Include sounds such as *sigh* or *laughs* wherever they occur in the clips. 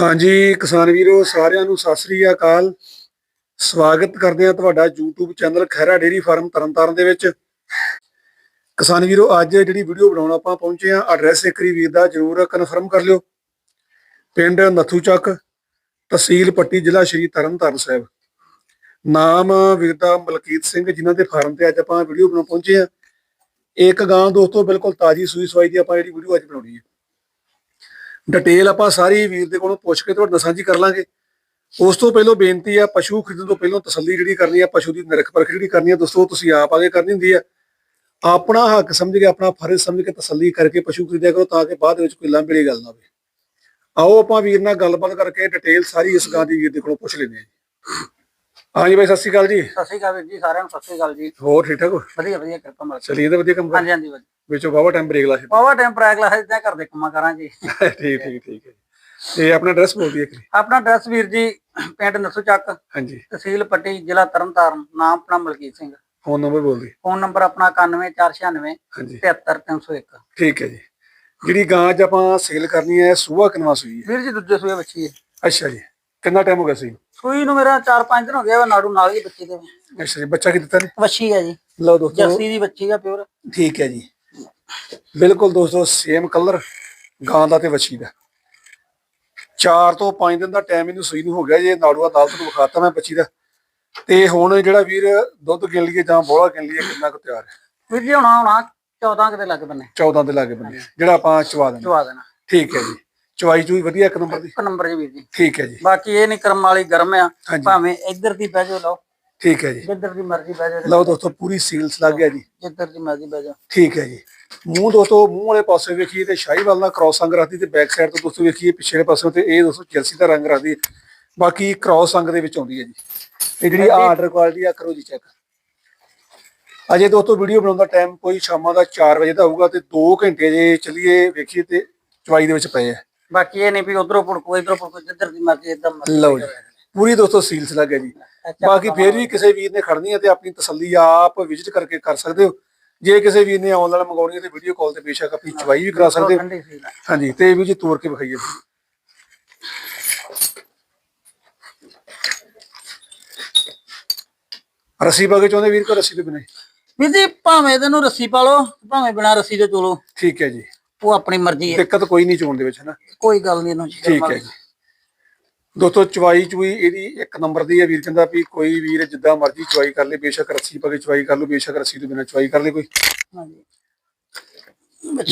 ਹਾਂਜੀ, ਕਿਸਾਨ ਵੀਰੋ, ਸਾਰਿਆਂ ਨੂੰ ਸਤਿ ਸ੍ਰੀ ਅਕਾਲ। ਸਵਾਗਤ ਕਰਦੇ ਹਾਂ ਤੁਹਾਡਾ YouTube channel Khaira dairy farm Tarn Taran ਦੇ ਵਿੱਚ। ਕਿਸਾਨ ਵੀਰੋ, ਅੱਜ ਜਿਹੜੀ ਵੀਡੀਓ ਬਣਾਉਣ ਆਪਾਂ ਪਹੁੰਚੇ ਹਾਂ ਐਡਰੈਸ ਇੱਕ ਵੀਰ ਦਾ ਜਰੂਰ ਕਨਫਰਮ ਕਰ ਲਿਓ। ਪਿੰਡ ਨੱਥੂ ਚੱਕ ਤਹਿਸੀਲ ਪੱਟੀ, ਜ਼ਿਲ੍ਹਾ ਸ਼੍ਰੀ ਤਰਨਤਾਰਨ ਸਾਹਿਬ। ਨਾਮ ਵੀਰ ਦਾ ਮਲਕੀਤ ਸਿੰਘ, ਜਿਨ੍ਹਾਂ ਦੇ ਫਾਰਮ ਤੇ ਅੱਜ ਆਪਾਂ ਵੀਡੀਓ ਬਣਾਉਣ ਪਹੁੰਚੇ ਹਾਂ। ਇੱਕ ਗਾਂ ਦੋਸਤੋ, ਬਿਲਕੁਲ ਤਾਜੀ ਸੂਈ ਸਵਾਈ ਦੀ ਆਪਾਂ ਜਿਹੜੀ ਵੀਡੀਓ ਅੱਜ ਬਣਾਉਣੀ ਹੈ। ਡਿਟੇਲ ਆਪਾਂ ਸਾਰੀ ਵੀਰ ਦੇ ਕੋਲੋਂ ਪੁੱਛ ਕੇ ਤੁਹਾਡੇ ਨਾਲ ਸਾਂਝੀ ਕਰ ਲਾਂਗੇ। ਉਸ ਤੋਂ ਪਹਿਲਾਂ ਬੇਨਤੀ ਆ ਪਸ਼ੂ ਖਰੀਦਣ ਤੋਂ ਪਹਿਲਾਂ ਤਸੱਲੀ ਜਿਹੜੀ ਕਰਨੀ ਆ ਪਸ਼ੂ ਦੀ ਨਿਰਖ ਪਰਖ ਜਿਹੜੀ ਕਰਨੀ ਆ ਦੋਸਤੋ ਤੁਸੀਂ ਆਪ ਆਗੇ ਕਰਨੀ ਹੁੰਦੀ ਆ। ਆਪਣਾ ਹੱਕ ਸਮਝ ਕੇ ਆਪਣਾ ਫਰਜ਼ ਸਮਝ ਕੇ ਤਸੱਲੀ ਕਰਕੇ ਪਸ਼ੂ ਖਰੀਦਿਆ ਕਰੋ ਤਾਂ ਕਿ ਬਾਅਦ ਵਿੱਚ ਕੋਈ ਲਾਂਭੇ ਵਾਲੀ ਗੱਲ ਨਾ ਹੋਵੇ। ਆਓ ਆਪਾਂ ਵੀਰ ਨਾਲ ਗੱਲਬਾਤ ਕਰਕੇ ਡਿਟੇਲ ਸਾਰੀ ਇਸ ਗਾਂ ਦੀ ਵੀਰ ਦੇ ਕੋਲੋਂ ਪੁੱਛ ਲੈਂਦੇ ਹਾਂ ਜੀ ਹਾਂਜੀ ਬਾਈ ਸਤਿ ਸ਼੍ਰੀ ਅਕਾਲ ਜੀ। ਸਤਿ ਸ਼੍ਰੀ ਅਕਾਲ ਵੀਰ ਜੀ ਸਾਰਿਆਂ ਨੂੰ ਸਤਿ ਸ਼੍ਰੀ ਅਕਾਲ ਜੀ। ਹੋਰ ਠੀਕ ਠਾਕ ਹੋ? ਵਧੀਆ ਵਧੀਆ ਕਿਰਪਾ ਮਾਲਕ। ਚਲੀਏ ਤਾਂ ਵਧੀਆ ਕੰਮ ਕਰ। ਹਾਂਜੀ ਹਾਂਜੀ ਵਧੀਆ। ਵਿੱਚੋਂ ਬਾਵਾ ਟਾਈਮ ਬ੍ਰੇਕ ਲਾ ਛੱਡ ਪਾਵਾ ਟਾਈਮ ਪ੍ਰੈਗ ਲਾ ਇਦਾਂ ਕਰਦੇ ਕੰਮਾਂ ਕਰਾਂ ਜੀ *laughs* ਠੀਕ ਠੀਕ ਠੀਕ ਹੈ। ਤੇ ਆਪਣਾ ਐਡਰੈਸ ਬੋਲ ਦਈਏ ਕਰੀ ਆਪਣਾ ਐਡਰੈਸ ਵੀਰ ਜੀ ਪਿੰਡ ਨਸੂ ਚੱਕ ਹਾਂਜੀ। ਤਹਿਸੀਲ ਪੱਟੀ ਜ਼ਿਲ੍ਹਾ ਤਰਨਤਾਰਨ ਨਾਮ ਆਪਣਾ ਮਲਕੀਤ ਸਿੰਘ। ਫੋਨ ਨੰਬਰ ਬੋਲ ਦਈਏ। ਫੋਨ ਨੰਬਰ ਆਪਣਾ 9146 ਹਾਂਜੀ। 73301 ਠੀਕ ਹੈ ਜੀ। ਜਿਹੜੀ ਗਾਂ ਅੱਜ ਆਪਾਂ ਸੇਲ ਕਰਨੀ ਹੈ ਸੂਆ ਕਿਨਵਾ ਸੂਈ ਹੈ? ਵੀਰ ਜੀ ਦੂਜੇ ਸੂਏ ਬੱਚੀ ਹੈ। ਅੱਛਾ ਜੀ। ਕਿੰਨਾ ਟਾਈਮ ਹੋ ਗਿਆ ਸੀ ਸੂਈ ਨੂੰ ਮੇਰਾ 4-5 ਦਿਨ ਹੋ ਗਿਆ ਵਾ ਨਾੜੂ ਨਾਲ ਹੀ ਬੱਚੀ ਦੇ। ਅੱਛਾ ਜੀ ਬੱਚਾ ਕੀ ਦਿੱਤਾ ਨੇ ਵੱਛੀ ਹੈ ਜੀ। ਲਓ ਦੋਸਤੋ। ਜਰਸੀ ਦੀ ਬੱਚੀ ਆ ਪਿਓਰ ਠੀਕ ਹੈ ਜੀ। ਬਿਲਕੁਲ ਦੋਸਤੋ ਸੇਮ ਕਲਰ ਗਾਂ ਦਾ ਤੇ ਵੱਛੀ ਦਾ। 4 ਤੋਂ 5 ਦਿਨ ਦਾ ਟਾਈਮ ਇਹਨੂੰ ਸੂਈ ਨੂੰ ਹੋ ਗਿਆ ਜੇ ਨਾੜੂਆ ਅਦਾਲਤ ਨੂੰ ਵਿਖਾਤਾ ਮੈਂ ਬੱਚੀ ਦਾ। ਤੇ ਹੁਣ ਜਿਹੜਾ ਵੀਰ ਦੁੱਧ ਗਿਣ ਲਈਏ ਜਾਂ ਬੋਲਾ ਗਿਣ ਲਈਏ ਕਿੰਨਾ ਕੁ ਤਿਆਰ ਹੈ? ਵੀਰ ਜੀ ਹੁਣ ਆਉਣਾ 14 ਕਿਤੇ ਲੱਗ ਬੰਨੇ। 14 ਦੇ ਲਾਗੇ ਬੰਦੇ ਜਿਹੜਾ ਆਪਾਂ ਚਵਾ ਦੇਣਾ। ਚਵਾ ਦੇਣਾ। ਠੀਕ ਹੈ ਜੀ। ਚਵਾਈ ਚੂਈ ਵਧੀਆ ਇੱਕ ਨੰਬਰ ਦੀ? ਇੱਕ ਨੰਬਰ ਜੀ ਵੀਰ ਜੀ। ਠੀਕ ਹੈ ਜੀ। ਬਾਕੀ ਇਹ ਨਹੀਂ ਕਰਮ ਵਾਲੀ ਗਰਮ ਆ। ਭਾਵੇਂ ਇੱਧਰ ਦੀ ਬਹਿ ਜਾਓ ਲਓ। ਠੀਕ ਹੈ ਜੀ। ਜਿੱਧਰ ਦੀ ਮਰਜ਼ੀ ਬਹਿ ਜਾਓ। ਲਓ ਦੋਸਤੋ ਪੂਰੀ ਸੀਲਸ ਲੱਗ ਗਿਆ ਜੀ। ਜਿੱਧਰ ਦੀ ਮਰਜ਼ੀ ਬਹਿ ਜਾਓ। ਠੀਕ ਹੈ ਜੀ। ਮੂੰਹ ਦੋਸਤੋ ਮੂੰਹ ਵਾਲੇ ਪਾਸੇ ਵੇਖੀਏ ਤੇ ਸ਼ਾਹੀਵਾਲ ਨਾਲ ਕ੍ਰਾਸ ਅੰਗ ਰੱਖਦੀ ਤੇ ਬੈਕ ਸਾਈਡ ਤੋਂ ਦੋਸਤੋ ਵੇਖੀਏ ਪਿਛਲੇ ਪਾਸੇ ਤੇ ਇਹ ਦੋਸਤੋ ਜਰਸੀ ਦਾ ਰੰਗ ਰੱਖਦੀ ਹੈ ਬਾਕੀ ਕ੍ਰਾਸ ਅੰਗ ਦੇ ਵਿੱਚ ਆਉਂਦੀ ਹੈ ਜੀ। ਇਹ ਜਿਹੜੀ ਆਰਡਰ ਕੁਆਲਿਟੀ ਆ ਕਰੋ ਜੀ ਚੈੱਕ ਅਜੇ ਦੋਸਤੋ ਵੀਡੀਓ ਬਣਾਉਣ ਦਾ ਟਾਈਮ ਕੋਈ ਸ਼ਾਮਾਂ ਦਾ 4 ਵਜੇ ਦਾ ਹੋਊਗਾ ਤੇ 2 ਘੰਟੇ ਜੇ ਚਲੀਏ ਵੇਖੀਏ ਤੇ ਚਵਾਈ ਦੇ ਵਿੱਚ ਪਏ ਆ। ਬਾਕੀ ਇਹ ਨਹੀਂ ਵੀ ਉਧਰੋਂ ਪੁੜਕੋ ਇਧਰੋਂ ਪੁੜਕੋ ਜਿੱਧਰ ਦੀ ਮਰਜ਼ੀ ਇਦਾਂ ਲਓ ਜੀ। ਪੂਰੀ ਦੋਸਤੋ ਸੀਲਸ ਲੱਗ ਗਿਆ ਜੀ। ਬਾਕੀ ਫੇਰ ਵੀ ਕਿਸੇ ਵੀਰ ਨੇ ਖੜਨੀ ਹੈ ਤੇ ਆਪਣੀ ਤਸੱਲੀ ਆਪ ਵਿਜ਼ਿਟ ਕਰਕੇ ਕਰ ਸਕਦੇ ਹੋ। ਜੇ ਕਿਸੇ ਵੀਰ ਨੇ ਆਨਲਾਈਨ ਮੰਗਾਉਣੀ ਹੈ ਤੇ ਵੀਡੀਓ ਕਾਲ ਤੇ ਬੇਸ਼ੱਕ ਆਪਣੀ ਚਵਾਈ ਵੀ ਕਰਾ ਸਕਦੇ। ਹੋ ਠੰਡੀ ਸੀ ਹਾਂਜੀ ਤੇ ਇਹ ਵੀ ਜੀ ਤੋੜ ਕੇ ਵਿਖਾਈਏ। ਰੱਸੀ ਪਾ ਕੇ ਚਾਹੁੰਦੇ ਵੀਰ ਕੋ ਰੱਸੀ ਤੋਂ ਬਿਨਾਂ? ਹੀ? ਵੀਰ ਜੀ ਭਾਵੇਂ ਤੈਨੂੰ ਰੱਸੀ ਪਾ ਲਓ ਭਾਵੇਂ ਬਿਨਾ ਰੱਸੀ ਦੇ ਚਲੋ ਠੀਕ ਹੈ ਜੀ। ਉਹ ਆਪਣੀ ਮਰਜ਼ੀ ਹੈ। ਦਿੱਕਤ ਕੋਈ ਨਹੀਂ ਚੋਣ ਦੇ ਵਿੱਚ ਹੈ ਨਾ? ਕੋਈ ਗੱਲ ਨਹੀਂ ਇਹਨੂੰ ਠੀਕ ਹੈ ਜੀ। ਦੋਸਤੋ ਚਵਾਈ ਚੁਈ ਇਹਦੀ ਇੱਕ ਨੰਬਰ ਦੀ ਹੈ ਵੀਰ ਕਹਿੰਦਾ ਵੀ ਕੋਈ ਵੀਰ ਜਿੱਦਾਂ ਮਰਜ਼ੀ ਚਵਾਈ ਕਰ ਲੇ ਬੇਸ਼ੱਕ ਰੱਸੀ ਪਾ ਕੇ ਚਵਾਈ ਕਰ ਲਓ ਬੇਸ਼ੱਕ ਰੱਸੀ ਤੋਂ ਬਿਨਾਂ ਚਵਾਈ ਕਰ ਲੇ ਕੋਈ। ਹਾਂਜੀ।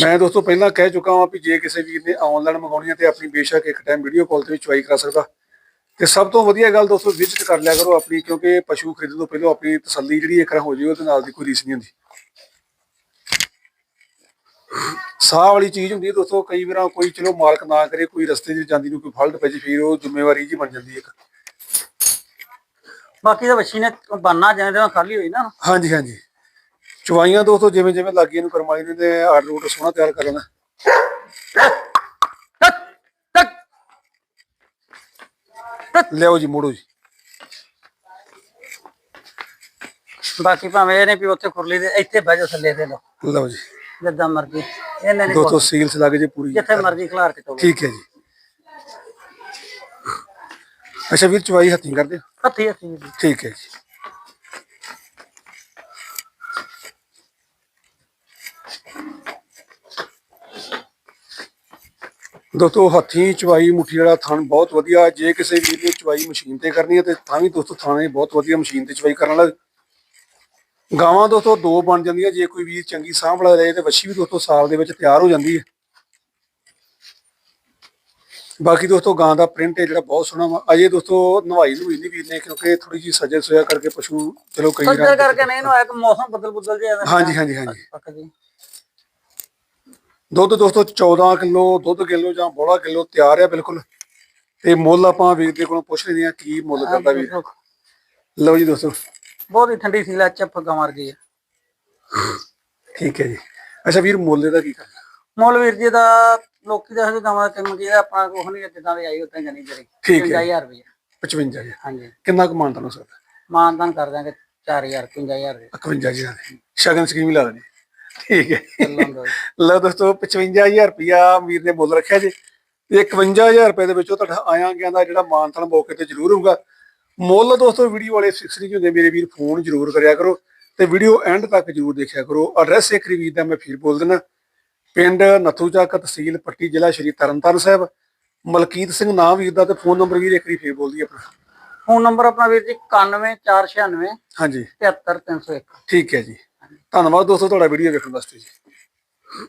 ਮੈਂ ਦੋਸਤੋ ਪਹਿਲਾਂ ਕਹਿ ਚੁੱਕਾ ਹਾਂ ਵੀ ਜੇ ਕਿਸੇ ਵੀਰ ਨੇ ਆਨਲਾਈਨ ਮੰਗਾਉਣੀ ਹੈ ਤੇ ਆਪਣੀ ਬੇਸ਼ੱਕ ਇੱਕ ਟਾਈਮ ਵੀਡੀਓ ਕਾਲ ਤੇ ਵੀ ਚਵਾਈ ਕਰਾ ਸਕਦਾ। ਤੇ ਸਭ ਤੋਂ ਵਧੀਆ ਗੱਲ ਦੋਸਤੋ ਵਿਜ਼ਿਟ ਕਰ ਲਿਆ ਕਰੋ ਆਪਣੀ ਕਿਉਂਕਿ ਪਸ਼ੂ ਖਰੀਦਣ ਤੋਂ ਪਹਿਲਾਂ ਆਪਣੀ ਤਸੱਲੀ ਜਿਹੜੀ ਇੱਕ ਵਾਰ ਹੋ ਜਾਵੇ ਉਹਦੇ ਨਾਲ ਦੀ ਕੋਈ ਰੀਸ ਨਹੀਂ ਹੁੰਦੀ। ਸਾਹ ਵਾਲੀ ਚੀਜ਼ ਹੁੰਦੀ ਹੈ ਦੋਸਤੋ ਕਈ ਵਾਰਾਂ ਕੋਈ ਚਲੋ ਮਾਲਕ ਨਾ ਕਰੇ ਕੋਈ ਰਸਤੇ 'ਚ ਜਾਂਦੀ ਨੂੰ ਕੋਈ ਫਲਟ ਪੈ ਜੇ ਫਿਰ ਉਹ ਜ਼ਿੰਮੇਵਾਰੀ ਜੀ ਬਣ ਜਾਂਦੀ ਹੈ ਇੱਕ। ਬਾਕੀ ਤਾਂ ਵੱਛੀ ਨੇ ਬਾਨਾ ਜਿਵੇਂ ਜਿਵੇਂ ਖਾਲੀ ਹੋਈ ਨਾ। ਹਾਂਜੀ ਹਾਂਜੀ। ਚਵਾਈਆਂ ਦੋਸਤੋ ਜਿਵੇਂ ਜਿਵੇਂ ਲੱਗੀਆਂ ਨੂੰ ਕਰਮਾਈ ਨੇ ਤੇ ਆਰਡਰ ਰੂਟ ਸੋਹਣਾ ਤਿਆਰ ਕਰ ਲੈਣਾ। ਲਿਆਓ ਜੀ ਮੋੜੋ ਜੀ। ਬਾਕੀ ਭਾਵੇਂ ਇਹ ਵੀ ਉੱਥੇ ਖੁਰਲੀ ਦੇ ਇੱਥੇ ਬਹਿ ਜਾਓ ਥੱਲੇ ਦੇ ਲਓ। ਲਓ ਜੀ। ਜਿੱਦਾਂ ਮਰਜ਼ੀ। ਇਹਨੇ ਸੀਲਸ ਲੱਗ ਜੇ ਪੂਰੀ। ਜਿੱਥੇ ਮਰਜ਼ੀ ਖਿਲਾਰ ਕੇ ਠੀਕ ਹੈ ਜੀ। ਅੱਛਾ ਵੀਰ ਚਵਾਈ ਹੱਥੀਂ ਕਰਦੇ? ਹੱਥੀ ਹੱਥੀ ਜੀ। ਠੀਕ ਹੈ ਜੀ। ਦੋਸਤੋ ਹੱਥੀਂ ਚਵਾਈ ਮੁੱਠੀ ਵਾਲਾ ਥਣ ਬਹੁਤ ਵਧੀਆ। ਜੇ ਕਿਸੇ ਵੀਰ ਨੇ ਚਵਾਈ ਮਸ਼ੀਨ ਤੇ ਕਰਨੀ ਹੈ ਤੇ ਤਾਂ ਵੀ ਦੋਸਤੋ ਥਾਣੇ ਬਹੁਤ ਵਧੀਆ ਮਸ਼ੀਨ ਤੇ ਚਵਾਈ ਕਰਨ ਵਾਲਾ ਗਾਵਾਂ ਦੋਸਤੋ ਦੋ ਬਣ ਜਾਂਦੀਆਂ ਜੇ ਕੋਈ ਵੀਰ ਚੰਗੀ ਸਾਂਭ ਵਾਲਾ ਰਹੇ ਤੇ ਵੱਛੀ ਵੀ ਦੋਸਤੋ ਸਾਲ ਦੇ ਵਿੱਚ ਤਿਆਰ ਹੋ ਜਾਂਦੀ ਹੈ। ਬਾਕੀ ਦੋਸਤੋ ਗਾਂ ਦਾ ਪ੍ਰਿੰਟ ਹੈ ਜਿਹੜਾ ਬਹੁਤ ਸੋਹਣਾ ਵਾ। ਅਜੇ ਦੋਸਤੋ ਨਵਾਈ ਨਵਾਈ ਨਹੀਂ ਵੀਰ ਨੇ ਕਿਉਂਕਿ ਥੋੜੀ ਜੀ ਸਜੇ ਸੋਇਆ ਕਰਕੇ ਪਸ਼ੂ ਚਲੋ ਕਈ ਵਾਰ ਕਰਕੇ ਨਹੀਂ ਇਹਨੂੰ ਇੱਕ ਮੌਸਮ ਬਦਲ ਬਦਲ ਜਿਹਾ ਹਾਂਜੀ ਹਾਂਜੀ ਹਾਂਜੀ। ਦੁੱਧ ਦੋਸਤੋ 14 ਕਿਲੋ ਦੁੱਧ ਕਿਲੋ ਜਾਂ ਬੋਲਾ ਕਿਲੋ ਤਿਆਰ ਹੈ ਬਿਲਕੁਲ। ਤੇ ਮੁੱਲ ਆਪਾਂ ਵੀਰ ਦੇ ਕੋਲੋਂ ਪੁੱਛ ਲੈਂਦੇ ਆ ਕੀ ਮੁੱਲ ਕਰਦਾ ਵੀਰ। ਲਓ ਜੀ ਦੋਸਤੋ। ਬਹੁਤ ਹੀ ਠੰਡੀ ਸੀ ਲੈ ਚੱਪ ਗਮਾਰ ਗਈ ਹੈ ਠੀਕ ਹੈ ਜੀ। ਅੱਛਾ ਵੀਰ ਮੁੱਲ ਇਹਦਾ ਕੀ ਕਰਨਾ? ਮੁੱਲ ਵੀਰ ਜੀ ਦਾ ਲੋਕੀ ਦਾ ਹਜੇ ਗਾਵਾਂ ਕਿੰਮ ਕੀ ਆਪਣਾ ਕੁਛ ਨਹੀਂ ਜਿੱਦਾਂ ਦੀ ਆਈ ਉਤਾਂ ਜਣੀ ਜਰੀ ਠੀਕ ਹੈ। 50000 ਰੁਪਏ 55 ਜੀ ਹਾਂਜੀ। ਕਿੰਨਾ ਕੁ ਮਾਨਤਾ ਹੋ ਸਕਦਾ? ਮਾਨਦਾਨ ਕਰ ਦਾਂਗੇ 4000 50000 ਦੇ 51 ਜੀ ਦਾ। ਸ਼ਗਨ ਸਕੀਮ ਹੀ ਲਾ ਦੇਣੀ। ਠੀਕ ਹੈ ਦੋ ਲਓ ਦੋਸਤੋ 55000 ਰੁਪਿਆ ਵੀਰ ਨੇ ਮੁੱਲ ਰੱਖਿਆ ਜੀ। ਤੇ 51000 ਰੁਪਏ ਦੇ ਵਿੱਚੋਂ ਤੁਹਾਡਾ ਆਇਆ ਗਿਆ ਦਾ ਜਿਹੜਾ ਮਾਨਤਨ ਮੌਕੇ ਤੇ ਜ਼ਰੂਰ ਹੋਊਗਾ। ਮੁੱਲ ਦੋਸਤੋ ਵੀਡੀਓ ਵਾਲੇ ਫਿਕਸ ਨਹੀਂ ਹੁੰਦੇ ਮੇਰੇ ਵੀਰ ਫੋਨ ਜ਼ਰੂਰ ਕਰਿਆ ਕਰੋ ਤੇ ਵੀਡੀਓ ਐਂਡ ਤੱਕ ਜ਼ਰੂਰ ਦੇਖਿਆ ਕਰੋ। ਐਡਰੈਸ ਇੱਕ ਰਿਵੀਰ ਦਾ ਮੈਂ ਫਿਰ ਬੋਲ ਦਿੰਦਾ ਪਿੰਡ ਨੱਥੂ ਚੱਕ ਤਹਿਸੀਲ ਪੱਟੀ ਜ਼ਿਲ੍ਹਾ ਸ਼੍ਰੀ ਤਰਨਤਾਰਨ ਸਾਹਿਬ। ਮਲਕੀਤ ਸਿੰਘ ਨਾਮ ਵੀਰ ਦਾ ਤੇ ਫੋਨ ਨੰਬਰ ਵੀਰ ਇੱਕ ਵਾਰੀ ਫੇਰ ਬੋਲ ਦਈਏ ਆਪਣਾ। ਫੋਨ ਨੰਬਰ ਆਪਣਾ ਵੀਰ ਜੀ 91496 ਹਾਂਜੀ। 73301 ਠੀਕ ਹੈ ਜੀ। ਧੰਨਵਾਦ ਦੋਸਤੋ ਤੁਹਾਡਾ ਵੀਡੀਓ ਵੇਖਣ ਵਾਸਤੇ ਜੀ।